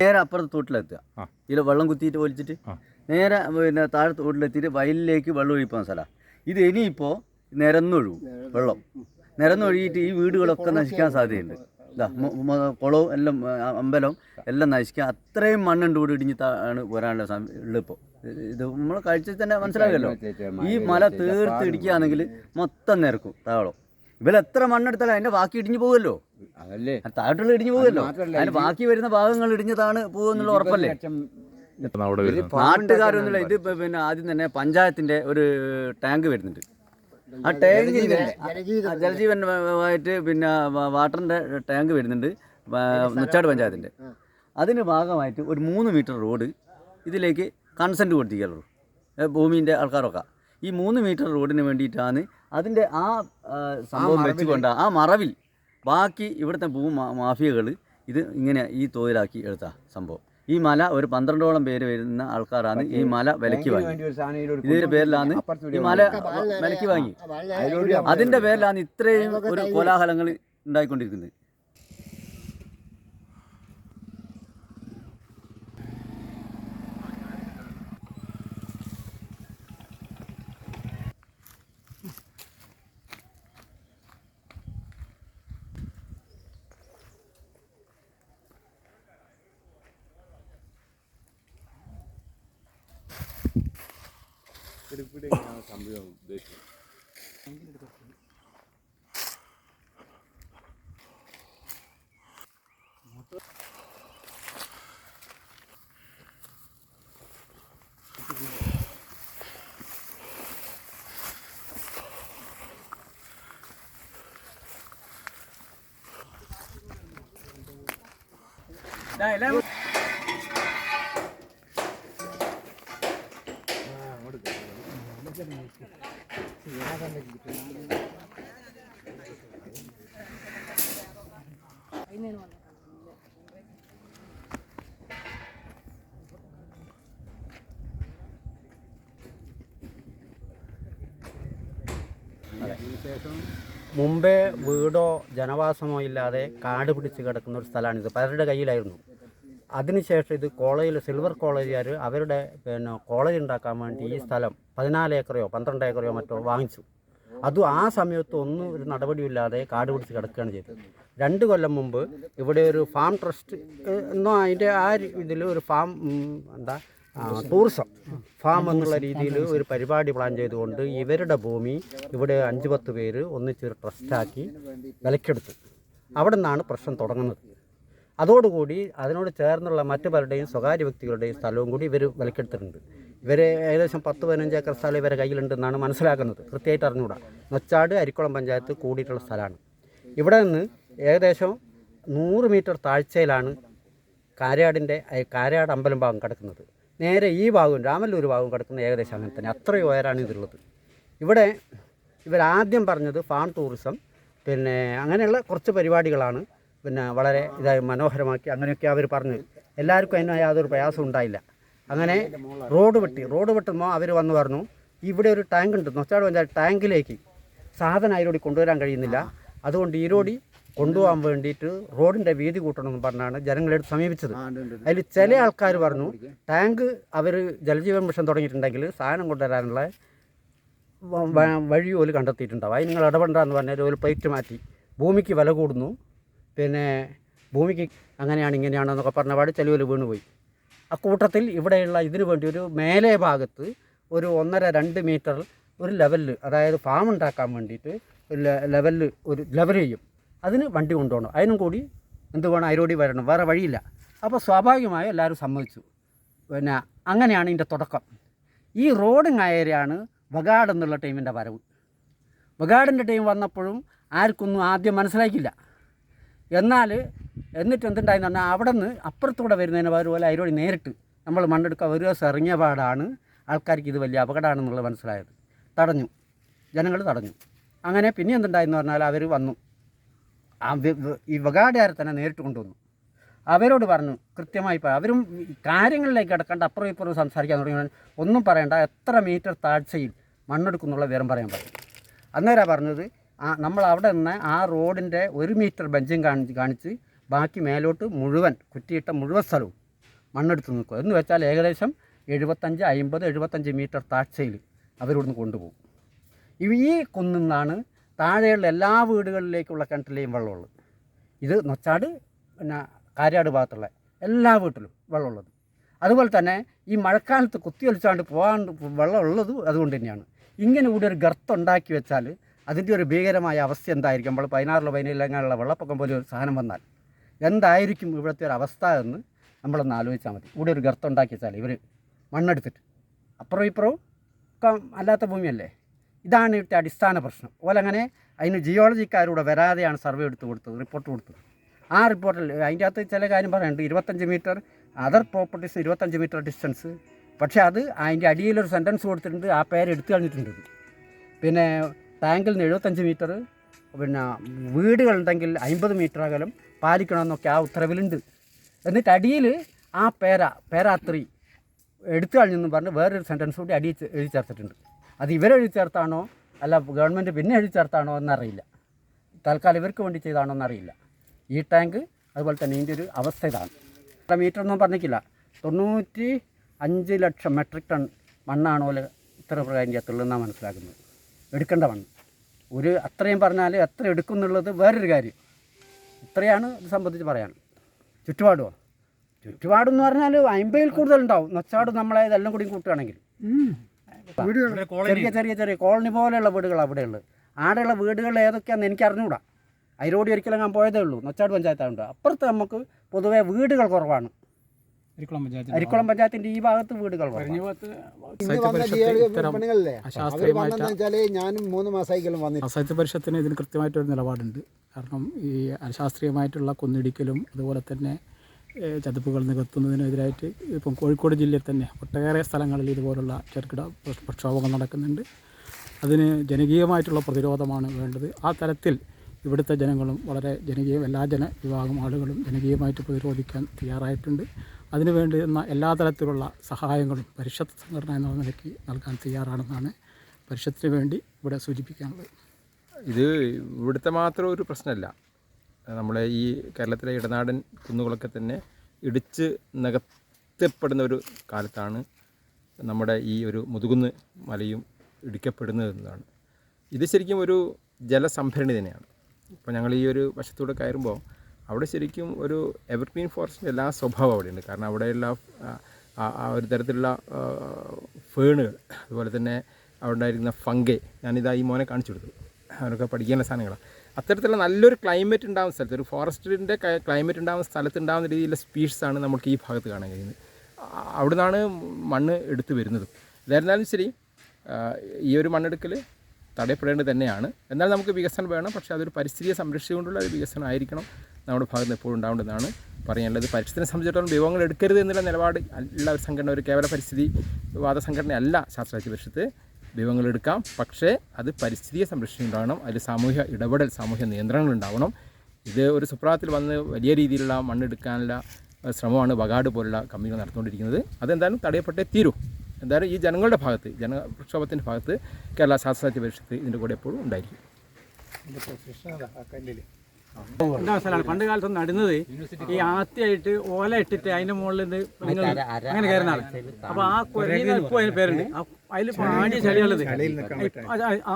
നേരെ അപ്പുറത്ത് തോട്ടിലെത്തുക. ഇതിൽ വെള്ളം കുത്തിയിട്ട് ഒലിച്ചിട്ട് നേരെ പിന്നെ താഴെ തോട്ടിലെത്തിയിട്ട് വയലിലേക്ക് വെള്ളം ഒഴിപ്പാൻ സ്ഥലമാണ് ഇത് ഇനിയിപ്പോൾ നിരന്നൊഴുകും വെള്ളം. നിരന്നൊഴുകിയിട്ട് ഈ വീടുകളൊക്കെ നശിക്കാൻ സാധ്യതയുണ്ട്. ഇതാ കുളവും എല്ലാം അമ്പലം അമ്പലവും എല്ലാം നശിക്കാൻ അത്രയും മണ്ണുണ്ട് ഇവിടെ ഇടിഞ്ഞ് ആണ് വരാനുള്ള സമയം ഉള്ളിപ്പോൾ ഇത് നമ്മൾ കഴിച്ചാൽ തന്നെ മനസ്സിലാകല്ലോ ഈ മല തീർത്ത് ഇടിക്കുകയാണെങ്കിൽ മൊത്തം നിരക്കും താവളം. ഇവർ എത്ര മണ്ണെടുത്താലും അതിന്റെ ബാക്കി ഇടിഞ്ഞു പോകുമല്ലോ. അതല്ലേ? താഴോട്ടുള്ള ഇടിഞ്ഞു പോകുമല്ലോ. അതിന്റെ ബാക്കി വരുന്ന ഭാഗങ്ങൾ ഇടിഞ്ഞതാണ് പോകുന്നുള്ള ഉറപ്പല്ലേ? നാട്ടുകാരൊന്നുമില്ല. ഇത് പിന്നെ ആദ്യം തന്നെ പഞ്ചായത്തിന്റെ ഒരു ടാങ്ക് വരുന്നുണ്ട്. ആ ടാങ്ക് ജലജീവൻ ആയിട്ട് പിന്നെ വാട്ടറിന്റെ ടാങ്ക് വരുന്നുണ്ട്. മുച്ചാട് നുച്ചാട് പഞ്ചായത്തിന്റെ. അതിന്റെ ഭാഗമായിട്ട് ഒരു മൂന്ന് മീറ്റർ റോഡ് ഇതിലേക്ക് കൺസെന്റ് കൊടുത്തിരിക്കുള്ളൂ ഭൂമിന്റെ ആൾക്കാരൊക്കെ ഈ മൂന്ന് മീറ്റർ റോഡിന് വേണ്ടിയിട്ടാണ് അതിന്റെ ആ ആ, സംഭവം വെച്ചുകൊണ്ട് ആ മറവിൽ ബാക്കി ഇവിടുത്തെ ഭൂ മാഫിയകൾ ഇത് ഇങ്ങനെ ഈ തോതിലാക്കി എടുത്ത സംഭവം ഈ മല ഒരു പന്ത്രണ്ടോളം പേര് വരുന്ന ആൾക്കാരാണ് ഈ മല വിലക്ക് വാങ്ങി ഇതിന്റെ പേരിലാണ് ഈ മല വിലക്ക് വാങ്ങി അതിന്റെ പേരിലാണ് ഇത്രയും ഒരു കോലാഹലങ്ങൾ ഉണ്ടായിക്കൊണ്ടിരിക്കുന്നത് പിടിപ്പിടി സംഭവം ഉദ്ദേശിച്ചത് Đây, lên. മുമ്പേ വീടോ ജനവാസമോ ഇല്ലാതെ കാട് പിടിച്ച് കിടക്കുന്ന ഒരു സ്ഥലമാണിത്. പലരുടെ കയ്യിലായിരുന്നു. അതിനുശേഷം ഇത് കോളേജിൽ സിൽവർ കോളേജുകാർ അവരുടെ പിന്നെ കോളേജ് ഉണ്ടാക്കാൻ വേണ്ടി ഈ സ്ഥലം പതിനാല് ഏക്കറയോ പന്ത്രണ്ട് ഏക്കറയോ മറ്റോ വാങ്ങിച്ചു. അതും ആ സമയത്ത് ഒന്നും ഒരു നടപടിയില്ലാതെ കാട് പിടിച്ച് കിടക്കുകയാണ് ചെയ്തത്. രണ്ട് കൊല്ലം മുമ്പ് ഇവിടെ ഒരു ഫാം ട്രസ്റ്റ് എന്നോ അതിന്റെ ആ ഇതിൽ ഒരു ഫാം എന്താ ടൂറിസം ഫാം എന്നുള്ള രീതിയിൽ ഒരു പരിപാടി പ്ലാൻ ചെയ്തുകൊണ്ട് ഇവരുടെ ഭൂമി ഇവിടെ അഞ്ച് പത്ത് പേര് ഒന്നിച്ചൊരു ട്രസ്റ്റാക്കി വിലക്കെടുത്തു. അവിടെ നിന്നാണ് പ്രശ്നം തുടങ്ങുന്നത്. അതോടുകൂടി അതിനോട് ചേർന്നുള്ള മറ്റു പലരുടെയും സ്വകാര്യ വ്യക്തികളുടെയും സ്ഥലവും കൂടി ഇവർ വിലക്കെടുത്തിട്ടുണ്ട്. ഇവർ ഏകദേശം പത്ത് പതിനഞ്ച് ഏക്കർ സ്ഥലം ഇവരെ കയ്യിലുണ്ടെന്നാണ് മനസ്സിലാക്കുന്നത്. കൃത്യമായിട്ട് അറിഞ്ഞുകൂടാ. നൊച്ചാട് അരിക്കുളം പഞ്ചായത്ത് കൂടിയിട്ടുള്ള സ്ഥലമാണ്. ഇവിടെ നിന്ന് ഏകദേശം നൂറ് മീറ്റർ താഴ്ചയിലാണ് കാരയാടിന്റെ കാരയാട് അമ്പലം ഭാഗം കിടക്കുന്നത്. നേരെ ഈ ഭാഗവും രാമല്ലൂർ ഭാഗവും കിടക്കുന്ന ഏകദേശം അങ്ങനെ തന്നെ. അത്രയും ഉയരാണ് ഇതിലുള്ളത്. ഇവിടെ ഇവരാദ്യം പറഞ്ഞത് ഫാം ടൂറിസം പിന്നെ അങ്ങനെയുള്ള കുറച്ച് പരിപാടികളാണ് പിന്നെ വളരെ ഇതായി മനോഹരമാക്കി അങ്ങനെയൊക്കെ അവർ പറഞ്ഞു. എല്ലാവർക്കും അതിന് യാതൊരു പ്രയാസം ഉണ്ടായില്ല. അങ്ങനെ റോഡ് വെട്ടി റോഡ് വെട്ടുമ്പോൾ അവർ വന്ന് പറഞ്ഞു ഇവിടെ ഒരു ടാങ്ക് ഉണ്ട് നൊച്ചാട് പഞ്ചായത്ത് ടാങ്കിലേക്ക് സാധനം അതിലൂടെ കൊണ്ടുവരാൻ കഴിയുന്നില്ല. അതുകൊണ്ട് ഈരോടി കൊണ്ടുപോകാൻ വേണ്ടിയിട്ട് റോഡിന്റെ വീതി കൂട്ടണമെന്ന് പറഞ്ഞാണ് ജനങ്ങളെടുത്ത് സമീപിച്ചത്. അതിൽ ചില ആൾക്കാർ പറഞ്ഞു ടാങ്ക് അവർ ജലജീവൻ മിഷൻ തുടങ്ങിയിട്ടുണ്ടെങ്കിൽ സാധനം കൊണ്ടുവരാനുള്ള വഴി ഓൽ കണ്ടെത്തിയിട്ടുണ്ടാവും. അതിന് നിങ്ങൾ ഇടപെടാന്ന് പറഞ്ഞാൽ ഒരു പ്ലേറ്റ് മാറ്റി ഭൂമിക്ക് വില കൂടുന്നു പിന്നെ ഭൂമിക്ക് അങ്ങനെയാണ് ഇങ്ങനെയാണെന്നൊക്കെ പറഞ്ഞ പാട് ചെലവിൽ വീണുപോയി. അക്കൂട്ടത്തിൽ ഇവിടെയുള്ള ഇതിനു വേണ്ടി ഒരു മേലെ ഭാഗത്ത് ഒരു ഒന്നര രണ്ട് മീറ്റർ ഒരു ലെവലിൽ അതായത് ഫാം ഉണ്ടാക്കാൻ വേണ്ടിയിട്ട് ഒരു ലെവലിൽ ഒരു ലെവൽ ചെയ്യും. അതിന് വണ്ടി കൊണ്ടുപോകണം. അതിനും കൂടി എന്ത് വേണം? അതിലൂടെ വരണം. വേറെ വഴിയില്ല. അപ്പോൾ സ്വാഭാവികമായും എല്ലാവരും സമ്മതിച്ചു. പിന്നെ അങ്ങനെയാണ് ഇതിന്റെ തുടക്കം. ഈ റോഡ് ആയരെയാണ് വഗാഡ് എന്നുള്ള ടീമിന്റെ വരവ്. വഗാഡിന്റെ ടീം വന്നപ്പോഴും ആർക്കൊന്നും ആദ്യം മനസ്സിലാക്കില്ല എന്നാൽ എന്നിട്ട് എന്തുണ്ടായെന്ന് പറഞ്ഞാൽ അവിടെ നിന്ന് അപ്പുറത്തൂടെ വരുന്നതിന് പോലെ അതിലൂടെ നേരിട്ട് നമ്മൾ മണ്ണെടുക്കുക ഒരു ദിവസം ഇറങ്ങിയ പാടാണ് ആൾക്കാർക്ക് ഇത് വലിയ അപകടമാണെന്നുള്ളത് മനസ്സിലായത്. തടഞ്ഞു. ജനങ്ങൾ തടഞ്ഞു. അങ്ങനെ പിന്നെ എന്തുണ്ടായെന്ന് പറഞ്ഞാൽ അവർ വന്നു. ഈ വകാടുകാരെ തന്നെ നേരിട്ട് കൊണ്ടുവന്നു. അവരോട് പറഞ്ഞു കൃത്യമായി അവരും കാര്യങ്ങളിലേക്ക് കിടക്കേണ്ട അപ്പുറം ഇപ്പുറം സംസാരിക്കാൻ തുടങ്ങി ഒന്നും പറയണ്ട എത്ര മീറ്റർ താഴ്ചയിൽ മണ്ണെടുക്കുന്നുള്ള വിവരം പറയാൻ പറ്റും അന്നേരം പറഞ്ഞത് നമ്മൾ അവിടെ നിന്ന് ആ റോഡിന്റെ ഒരു മീറ്റർ ബെഞ്ചും കാണിച്ച് കാണിച്ച് ബാക്കി മേലോട്ട് മുഴുവൻ കുറ്റിയിട്ട മുഴുവൻ സ്ഥലവും മണ്ണെടുത്ത് നിൽക്കും. എന്ന് വെച്ചാൽ ഏകദേശം എഴുപത്തഞ്ച് അമ്പത് എഴുപത്തഞ്ച് മീറ്റർ താഴ്ചയിൽ അവരിവിടുന്ന് കൊണ്ടുപോകും. ഈ കുന്നിൽ നിന്നാണ് താഴെയുള്ള എല്ലാ വീടുകളിലേക്കുള്ള കിണറ്റിലെയും വെള്ളമുള്ളത്. ഇത് നൊച്ചാട് പിന്നെ കാര്യാട് ഭാഗത്തുള്ള എല്ലാ വീട്ടിലും വെള്ളമുള്ളത്. അതുപോലെ തന്നെ ഈ മഴക്കാലത്ത് കുത്തിയൊലിച്ചാണ്ട് പോകാണ്ട് വെള്ളമുള്ളത് അതുകൊണ്ട് തന്നെയാണ്. ഇങ്ങനെ കൂടി ഒരു ഗർത്തം ഉണ്ടാക്കി വെച്ചാൽ അതിന്റെ ഒരു ഭീകരമായ അവസ്ഥ എന്തായിരിക്കും? നമ്മൾ പതിനാറിലോ പതിനേഴിലെങ്ങാനുള്ള വെള്ളപ്പൊക്കം പോലെ ഒരു സാധനം വന്നാൽ എന്തായിരിക്കും ഇവിടുത്തെ ഒരു അവസ്ഥ എന്ന് നമ്മളൊന്ന് ആലോചിച്ചാൽ മതി. ഇവിടെ ഒരു ഗർത്തം ഉണ്ടാക്കി വെച്ചാൽ ഇവർ മണ്ണെടുത്തിട്ട്. അപ്പുറവും ഇപ്പുറവും അല്ലാത്ത ഭൂമിയല്ലേ? ഇതാണ് ഇവിടുത്തെ അടിസ്ഥാന പ്രശ്നം. ഓലങ്ങനെ അതിന് ജിയോളജിക്കാരൂടെ വരാതെയാണ് സർവേ എടുത്ത് കൊടുത്തത് റിപ്പോർട്ട് കൊടുത്തത്. ആ റിപ്പോർട്ടിൽ അതിന്റെ അകത്ത് ചില കാര്യം പറയുന്നുണ്ട്. ഇരുപത്തഞ്ച് മീറ്റർ അതർ പ്രോപ്പർട്ടീസ് ഇരുപത്തഞ്ച് മീറ്റർ ഡിസ്റ്റൻസ്. പക്ഷേ അത് അതിന്റെ അടിയിലൊരു സെന്റൻസ് കൊടുത്തിട്ടുണ്ട് ആ പേര് എടുത്തു കളഞ്ഞിട്ടുണ്ട്. പിന്നെ ടാങ്കിൽ നിന്ന് എഴുപത്തഞ്ച് മീറ്റർ പിന്നെ വീടുകളുണ്ടെങ്കിൽ അമ്പത് മീറ്റർ അകലം പാലിക്കണമെന്നൊക്കെ ആ ഉത്തരവിലുണ്ട്. എന്നിട്ട് അടിയിൽ ആ പേര പേരാത്രി എടുത്തു കളഞ്ഞെന്ന് പറഞ്ഞ് വേറൊരു സെന്റൻസ് കൂടി അടി എഴുതി ചേർത്തിട്ടുണ്ട്. അത് ഇവരെഴുതി ചേർത്താണോ അല്ല ഗവൺമെന്റ് പിന്നെ എഴുതി ചേർത്താണോ എന്നറിയില്ല. തൽക്കാലം ഇവർക്ക് വേണ്ടി ചെയ്താണോ എന്നറിയില്ല. ഈ ടാങ്ക് അതുപോലെ തന്നെ ഇതിന്റെ ഒരു അവസ്ഥ ഇതാണ്. ഇത്ര മീറ്റർ ഒന്നും പറഞ്ഞിട്ടില്ല. തൊണ്ണൂറ്റി അഞ്ച് ലക്ഷം മെട്രിക് ടൺ മണ്ണാണോ ഇത്ര പ്രകാരം അകത്തുള്ളതെന്നാണ് മനസ്സിലാക്കുന്നത്. എടുക്കേണ്ട മണ്ണ് ഒരു അത്രയും പറഞ്ഞാൽ എത്ര എടുക്കും എന്നുള്ളത് വേറൊരു കാര്യം. ഇത്രയാണ് ഇത് സംബന്ധിച്ച് പറയാൻ. ചുറ്റുപാടോ? ചുറ്റുപാടെന്ന് പറഞ്ഞാൽ അമ്പതിൽ കൂടുതൽ ഉണ്ടാവും നൊച്ചാട് നമ്മളെ ഇതെല്ലാം കൂടി കൂട്ടുകയാണെങ്കിൽ. ചെറിയ ചെറിയ ചെറിയ കോളനി പോലെയുള്ള വീടുകൾ അവിടെയുള്ളത് ആടെയുള്ള വീടുകൾ ഏതൊക്കെയാണെന്ന് എനിക്ക് അറിഞ്ഞുകൂടാ അതിലൂടെ ഒരിക്കലും ഞാൻ പോയതേ ഉള്ളൂ. നൊച്ചാട് പഞ്ചായത്താണ് അപ്പുറത്ത് നമുക്ക് പൊതുവേ വീടുകൾ കുറവാണ്. അരിക്കുളം പഞ്ചായത്തിന്റെ ഈ ഭാഗത്ത് വീടുകൾ ഞാനും മൂന്ന് സാഹിത്യ പരിഷത്തിന് ഇതിന് കൃത്യമായിട്ടൊരു നിലപാടുണ്ട്. കാരണം ഈ അശാസ്ത്രീയമായിട്ടുള്ള കുന്നിടിക്കലും അതുപോലെ തന്നെ ചതുപ്പുകൾ നികത്തുന്നതിനെതിരായിട്ട് ഇപ്പം കോഴിക്കോട് ജില്ലയിൽ തന്നെ ഒട്ടേറെ സ്ഥലങ്ങളിൽ ഇതുപോലുള്ള ചെറുകിട പ്രക്ഷ- പ്രക്ഷോഭങ്ങൾ നടക്കുന്നുണ്ട്. അതിന് ജനകീയമായിട്ടുള്ള പ്രതിരോധമാണ് വേണ്ടത്. ആ തരത്തിൽ ഇവിടുത്തെ ജനങ്ങളും വളരെ ജനകീയം എല്ലാ ജന വിഭാഗം ആളുകളും ജനകീയമായിട്ട് പ്രതിരോധിക്കാൻ തയ്യാറായിട്ടുണ്ട്. അതിനു വേണ്ടുന്ന എല്ലാ തരത്തിലുള്ള സഹായങ്ങളും പരിഷത്ത് സംഘടന എന്ന നിലയ്ക്ക് നൽകാൻ തയ്യാറാണെന്നാണ് പരിഷത്തിന് വേണ്ടി ഇവിടെ സൂചിപ്പിക്കാനുള്ളത്. ഇത് ഇവിടുത്തെ മാത്രം ഒരു പ്രശ്നമല്ല. നമ്മളെ ഈ കേരളത്തിലെ ഇടനാടൻ കുന്നുകളൊക്കെ തന്നെ ഇടിച്ച് നികത്തപ്പെടുന്ന ഒരു കാലത്താണ് നമ്മുടെ ഈ ഒരു മുതുകുന്ന് മലയും ഇടിക്കപ്പെടുന്നത് എന്നതാണ്. ഇത് ശരിക്കും ഒരു ജലസംഭരണി തന്നെയാണ്. ഇപ്പോൾ ഞങ്ങൾ ഈ ഒരു വശത്തൂടെ കയറുമ്പോൾ അവിടെ ശരിക്കും ഒരു എവർഗ്രീൻ ഫോറസ്റ്റിന്റെ എല്ലാ സ്വഭാവം അവിടെയുണ്ട്. കാരണം അവിടെയുള്ള ആ, ഒരു തരത്തിലുള്ള ഫേണുകൾ അതുപോലെ തന്നെ അവിടെ ഉണ്ടായിരുന്ന ഫംഗെ ഞാനിതാ ഈ മോനെ കാണിച്ചു കൊടുത്തു. അവരൊക്കെ പഠിക്കേണ്ട സാധനങ്ങളാണ്. അത്തരത്തിലുള്ള നല്ലൊരു ക്ലൈമറ്റ് ഉണ്ടാകുന്ന സ്ഥലത്ത് ഒരു ഫോറസ്റ്റിന്റെ ക്ലൈമറ്റ് ഉണ്ടാകുന്ന സ്ഥലത്ത് ഉണ്ടാകുന്ന രീതിയിലുള്ള സ്പീഷീസാണ് നമുക്ക് ഈ ഭാഗത്ത് കാണാൻ കഴിയുന്നത്. അവിടുന്നാണ് മണ്ണ് എടുത്തു വരുന്നത്. ഇതായിരുന്നാലും ശരി ഈ ഒരു മണ്ണെടുക്കൽ തടയപ്പെടേണ്ടത് തന്നെയാണ്. എന്നാൽ നമുക്ക് വികസനം വേണം. പക്ഷേ അതൊരു പരിസ്ഥിതിയെ സംരക്ഷിച്ചുകൊണ്ടുള്ള ഒരു വികസനം ആയിരിക്കണം നമ്മുടെ ഭാഗത്ത് എപ്പോഴും ഉണ്ടാവേണ്ടതാണ്. പറയാനുള്ളത് പരിസ്ഥിതിയെ സംബന്ധിച്ചിടത്തോളം വിഭവങ്ങൾ എടുക്കരുത് എന്നുള്ള നിലപാട് ഉള്ള ഒരു സംഘടന ഒരു കേവല പരിസ്ഥിതി വാദ സംഘടനയല്ല ശാസ്ത്രാജ്യ പരിഷത്ത് വിഭവങ്ങൾ എടുക്കാം. പക്ഷേ അത് പരിസ്ഥിതിയെ സംരക്ഷിച്ചുണ്ടാവണം അതിൽ സാമൂഹ്യ ഇടപെടൽ സാമൂഹ്യ നിയന്ത്രണങ്ങൾ ഉണ്ടാവണം. ഇത് ഒരു സുപ്രാത്തിൽ വന്ന് വലിയ രീതിയിലുള്ള മണ്ണെടുക്കാനുള്ള ശ്രമമാണ് വകാട് പോലുള്ള കമ്പനികൾ നടത്തുകൊണ്ടിരിക്കുന്നത് അതെന്തായാലും തടയപ്പെട്ടേ തീരൂ. എന്തായാലും ഈ ജനങ്ങളുടെ ഭാഗത്ത് ജനപ്രക്ഷോഭത്തിന്റെ ഭാഗത്ത് കേരള ശാസ്ത്രാജ്യ പരിഷത്ത് ഇതിന്റെ കൂടെ എപ്പോഴും ഉണ്ടായിരിക്കും. എന്താ സ്ഥലമാണ് പണ്ട് കാലത്ത് നടുന്നത് ഈ ആദ്യമായിട്ട് ഓല ഇട്ടിട്ട് അതിന്റെ മുകളിൽ നിങ്ങൾ അങ്ങനെ കയറുന്നതാണ്. അപ്പൊ ആ കൊരഞ്ഞ ഇപ്പൊ അതിന് പേരുണ്ട്. അതിൽ പാടി ചെടികളുള്ളത്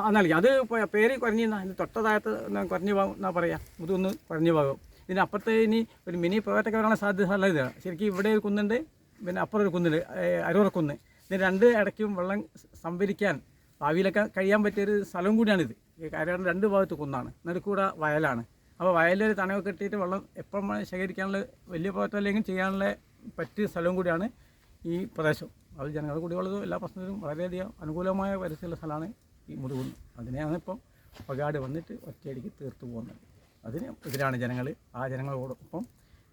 എന്നാലും അത് പേര് കുറഞ്ഞ അതിന് തൊട്ടതായത്ത് കുറഞ്ഞു പോകും എന്നാ പറയാ? ഇതൊന്ന് കുറഞ്ഞു പോകും ഇതിന് അപ്പുറത്തെ ഇനി ഒരു മിനി വരാനുള്ള സാധ്യത ഉള്ള ഇത് ശരിക്കും ഇവിടെ ഒരു കുന്നുണ്ട് പിന്നെ അപ്പുറം ഒരു കുന്നുണ്ട് അരൂറക്കുന്ന് ഇതിന് രണ്ട് ഇടയ്ക്കും വെള്ളം സംഭരിക്കാൻ ഭാവിയിലൊക്കെ കഴിയാൻ പറ്റിയൊരു സ്ഥലം കൂടിയാണിത്. കാര്യം രണ്ട് ഭാഗത്ത് കുന്നാണ്. നടുക്കൂടെ വയലാണ്. അപ്പോൾ വയലിൽ തണവ് കെട്ടിയിട്ട് വെള്ളം എപ്പോഴും ശേഖരിക്കാനുള്ള വലിയ പ്രവർത്തനം ചെയ്യാനുള്ള പറ്റിയ സ്ഥലവും കൂടിയാണ് ഈ പ്രദേശം. അത് ജനങ്ങൾ കുടിവെള്ളതും എല്ലാ പ്രശ്നത്തിനും വളരെയധികം അനുകൂലമായ പരിസ്ഥിതിയുള്ള സ്ഥലമാണ് ഈ മുതുകുന്ന്. അതിനെയാണ് ഇപ്പം പകാട് വന്നിട്ട് ഒറ്റയടിക്ക് തീർത്തു പോകുന്നത്. അതിന് എതിരാണ് ജനങ്ങൾ ആ ജനങ്ങളോടൊപ്പം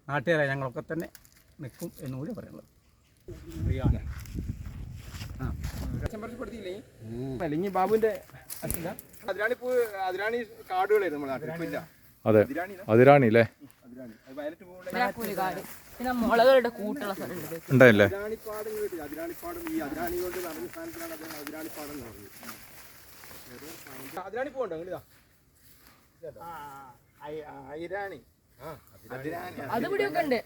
നാട്ടുകാരായ ഞങ്ങളൊക്കെ തന്നെ നിൽക്കും എന്നുകൂടി പറയുന്നത് അല്ലെങ്കിൽ ബാബുന്റെ അതിരാണിപ്പോ അതിരാണി കാടുകളായിരുന്നു നമ്മുടെ നാട്ടിൽ അതിരാണി അതെ. അതിരാണി അല്ലേ? അതിരാണി. അതിരാണി അതിരാണി അതിരാണി അതിരാണി അതിരാണി മുളകളുടെ കൂട്ടുള്ള അതിരാണി ഉണ്ടായില്ലേ? അതിരാണി അതിരാണി അതിരാണി അതിരാണി അതിരാണി അതിരാണി അതിരാണി അതിരാണി അതിരാണി അതിരാണി അതിരാണി പറഞ്ഞത് അതിരാണി പോകണ്ടോ നിങ്ങൾ ഇതാ. അതിരാണി. ഇവിടെയൊക്കെ ഉണ്ട്.